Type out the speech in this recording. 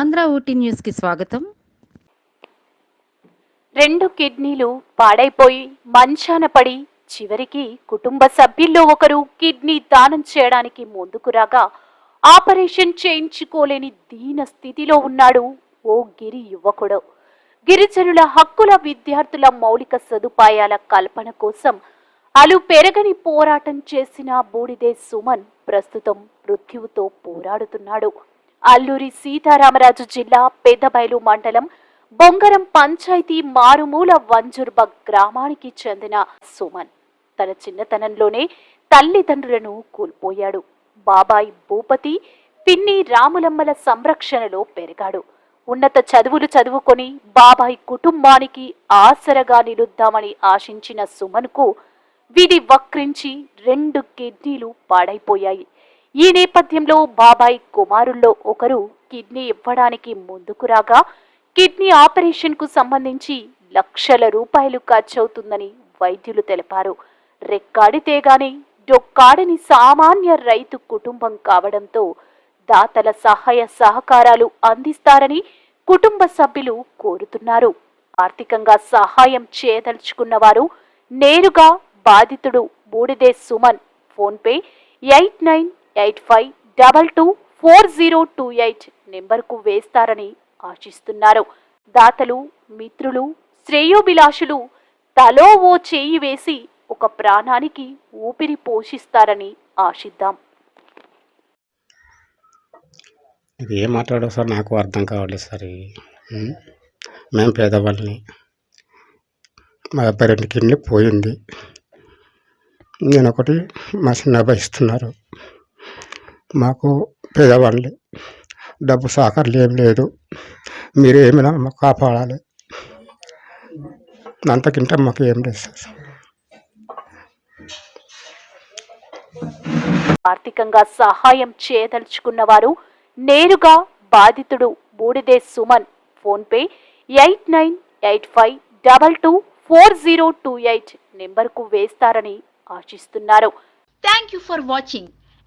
ఆంధ్ర ఊటీ న్యూస్కి స్వాగతం. రెండు కిడ్నీలు పాడైపోయి మంచాన పడి చివరికి కుటుంబ సభ్యుల్లో ఒకరు కిడ్నీ దానం చేయడానికి ముందుకు రాగా ఆపరేషన్ చేయించుకోలేని దీన స్థితిలో ఉన్నాడు ఓ గిరి యువకుడు. గిరిజనుల హక్కుల విద్యార్థుల మౌలిక సదుపాయాల కల్పన కోసం అలు పెరగని పోరాటం చేసిన బూడిదే సుమన్ ప్రస్తుతం మృత్యువుతో పోరాడుతున్నాడు. అల్లూరి సీతారామరాజు జిల్లా పెద్దబయలు మండలం బొంగరం పంచాయతీ మారుమూల వంజుర్బ గ్రామానికి చెందిన సుమన్. తన చిన్నతనంలోనే తల్లిదండ్రులను కోల్పోయాడు. బాబాయి భూపతి పిన్ని రాములమ్మల సంరక్షణలో పెరిగాడు. ఉన్నత చదువులు చదువుకొని బాబాయ్ కుటుంబానికి ఆసరగా నిలుద్దామని ఆశించిన సుమన్కు విధి వక్రించి రెండు కిడ్నీలు పాడైపోయాయి. ఈ నేపథ్యంలో బాబాయ్ కుమారుల్లో ఒకరు కిడ్నీ ఇవ్వడానికి ముందుకు రాగా కిడ్నీ ఆపరేషన్కు సంబంధించి లక్షల రూపాయలు ఖర్చవుతుందని వైద్యులు తెలిపారు. రెక్కాడితేగాని డొక్కాడని సామాన్య రైతు కుటుంబం కావడంతో దాతల సహాయ సహకారాలు అందిస్తారని కుటుంబ సభ్యులు కోరుతున్నారు. ఆర్థికంగా సహాయం చేయదలుచుకున్న వారు నేరుగా బాధితుడు బూడిదే Suman. PhonePe eight nine eight five double two four zero two eight నెంబర్కు వేస్తారని ఆశిస్తున్నారు. దాతలు మిత్రులు శ్రేయోభిలాషులు తలో ఓ చేయి వేసి ఒక ప్రాణానికి ఊపిరి పోషిస్తారని ఆశిద్దాం. ఇది ఏం మాట్లాడో సార్ నాకు అర్థం కావట్లేదు సార్ ఇవి మేము పేదవాళ్ళని మా అబ్బాయి రెండు కిడ్నీ పోయింది. నేను ఒకటి మా చిన్న అబ్బాయి ఇస్తున్నారు. మాకు పేదవాళ్ళని డబ్బు సహకారం ఏం లేదు. మీరు ఏమైనా మాకు కాపాడాలి. అంతకింత మాకు ఏం లేదు సార్. ఆర్థికంగా సహాయం చేయదలుచుకున్న వారు నేరుగా బాధితుడు బూడిదే Suman. PhonePe eight nine eight five double two four zero two eight నెంబర్కు వేస్తారని ఆశిస్తున్నారు. Thank you for watching